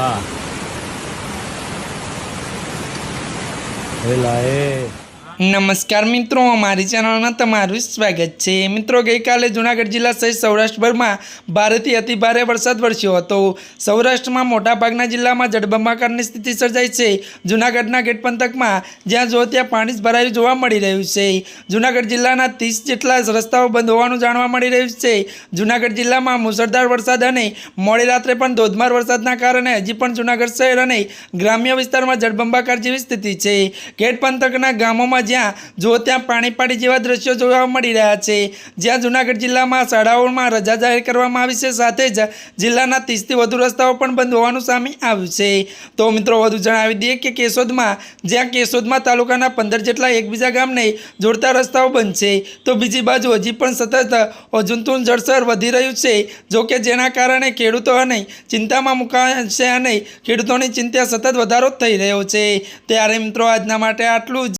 啊。回来。નમસ્કાર મિત્રો, અમારી ચેનલમાં તમારું સ્વાગત છે. મિત્રો, ગઈકાલે જૂનાગઢ જિલ્લા સહિત સૌરાષ્ટ્રભરમાં ભારેથી અતિભારે વરસાદ વરસ્યો હતો. સૌરાષ્ટ્રમાં મોટાભાગના જિલ્લામાં જળબંબાકારની સ્થિતિ સર્જાઈ છે. જૂનાગઢના ગેટ પંથકમાં જ્યાં જો ત્યાં પાણી જ ભરાયું જોવા મળી રહ્યું છે. જૂનાગઢ જિલ્લાના ત્રીસ જેટલા રસ્તાઓ બંધ હોવાનું જાણવા મળી રહ્યું છે. જૂનાગઢ જિલ્લામાં મુસળધાર વરસાદ અને મોડી રાત્રે પણ ધોધમાર વરસાદના કારણે હજી પણ જૂનાગઢ શહેર અને ગ્રામ્ય વિસ્તારમાં જળબંબાકાર જેવી સ્થિતિ છે. ગેટ પંથકના ગામોમાં જ્યાં જો ત્યાં પાણી પાડી જેવા દ્રશ્યો જોવા મળી રહ્યા છે. જ્યાં જૂનાગઢ જિલ્લામાં શાળાઓમાં રજા જાહેર કરવામાં આવી છે. સાથે જ જિલ્લાના ત્રીસથી વધુ રસ્તાઓ પણ બંધ હોવાનું સામે આવ્યું છે. તો મિત્રો, વધુ જણાવી દઈએ કે કેશોદમાં, જ્યાં કેશોદમાં તાલુકાના પંદર જેટલા એકબીજા ગામને જોડતા રસ્તાઓ બંધ છે. તો બીજી બાજુ હજી પણ સતત અજુનતું જળસર વધી રહ્યું છે. જોકે જેના કારણે ખેડૂતો અને ચિંતામાં મુકાશે અને ખેડૂતોની ચિંતા સતત વધારો થઈ રહ્યો છે. ત્યારે મિત્રો, આજના માટે આટલું જ.